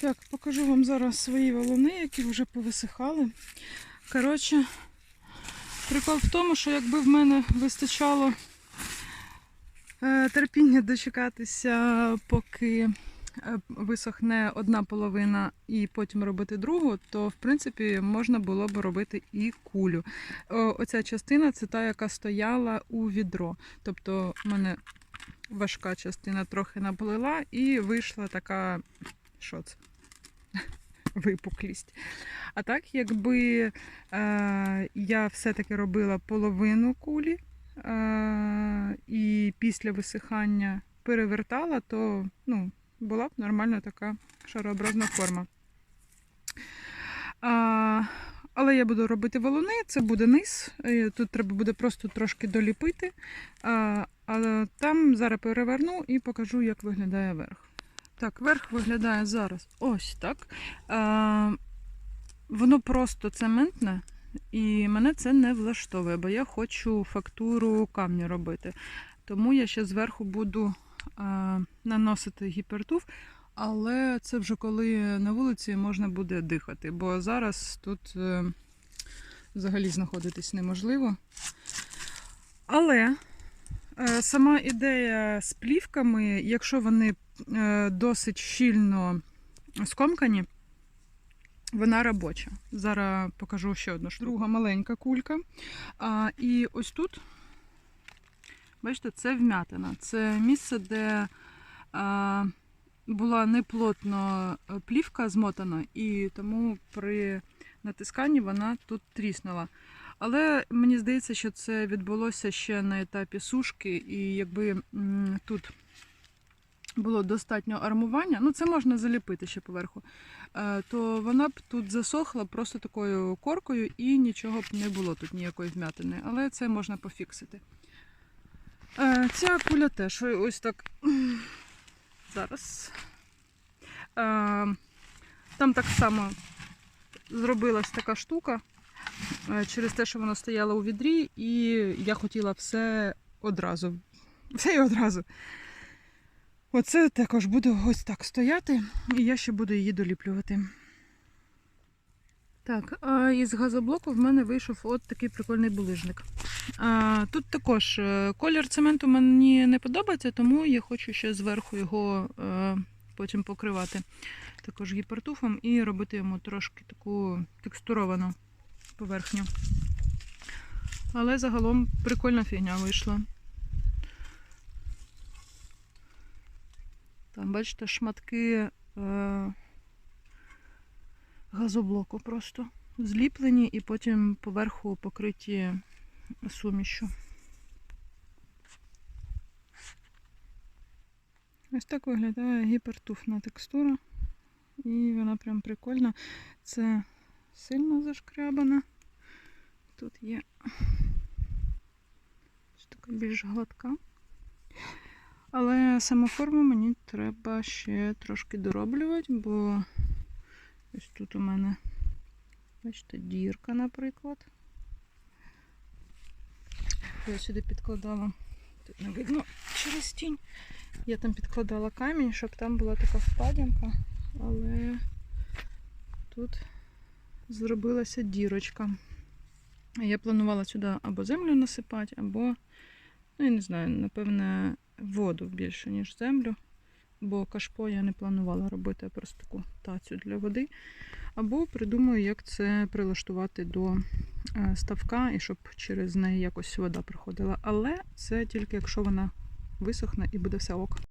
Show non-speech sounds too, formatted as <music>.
Так, покажу вам зараз свої валуни, які вже повисихали. Коротше, прикол в тому, що якби в мене вистачало е, терпіння дочекатися, поки е, висохне одна половина і потім робити другу, то в принципі можна було б робити і кулю. Оця частина це та, яка стояла у відро. Тобто в мене важка частина трохи наплила і вийшла така. Що це? <laughs> Випуклість. А так, якби е, я все-таки робила половину кулі е, і після висихання перевертала, то ну, була б нормальна така шарообразна форма. А, але я буду робити валуни, це буде низ. е, Тут треба буде просто трошки доліпити. А, але там зараз переверну і покажу, як виглядає верх. Так, верх виглядає зараз ось так. А, воно просто цементне, і мене це не влаштовує, бо я хочу фактуру камню робити. Тому я ще зверху буду а, наносити гіпертуф, але це вже коли на вулиці можна буде дихати, бо зараз тут е, взагалі знаходитись неможливо. Але е, сама ідея з плівками, якщо вони е, досить щільно скомкані, вона робоча. Зараз покажу ще одну штуку. Друга маленька кулька. А, і ось тут, бачите, це вмятина. Це місце, де а, була неплотно плівка змотана, і тому при натисканні вона тут тріснула. Але мені здається, що це відбулося ще на етапі сушки, і якби тут було достатньо армування, ну це можна заліпити ще поверху, е, то вона б тут засохла просто такою коркою і нічого б не було тут ніякої вмятини. Але це можна пофіксити. Е, Ця куля теж ось так зараз. Е, Там так само зробилась така штука е, через те, що воно стояло у відрі, і я хотіла все одразу. Все і одразу. Оце також буде ось так стояти, і я ще буду її доліплювати. Так, із газоблоку в мене вийшов от такий прикольний булижник. Тут також е, колір цементу мені не подобається, тому я хочу ще зверху його е, потім покривати також гіпертуфом і робити йому трошки таку текстуровану поверхню. Але загалом прикольна фігня вийшла. Там, бачите, шматки е, газоблоку просто зліплені і потім поверху покриті сумішю. Ось так виглядає гіпертуфна текстура. І вона прям прикольна. Це сильно зашкрябана. Тут є така більш гладка. Але саму форму мені треба ще трошки дороблювати, бо ось тут у мене, бачите, дірка, наприклад. Я сюди підкладала, тут не видно через тінь. Я там підкладала камінь, щоб там була така впадінка, але тут зробилася дірочка. Я планувала сюди або землю насипати, або, ну я не знаю, напевне, воду більше, ніж землю. Бо кашпо я не планувала робити, а просто таку тацю для води. Або придумаю, як це прилаштувати до е, ставка і щоб через неї якось вода проходила. Але це тільки якщо вона висохне і буде все ок.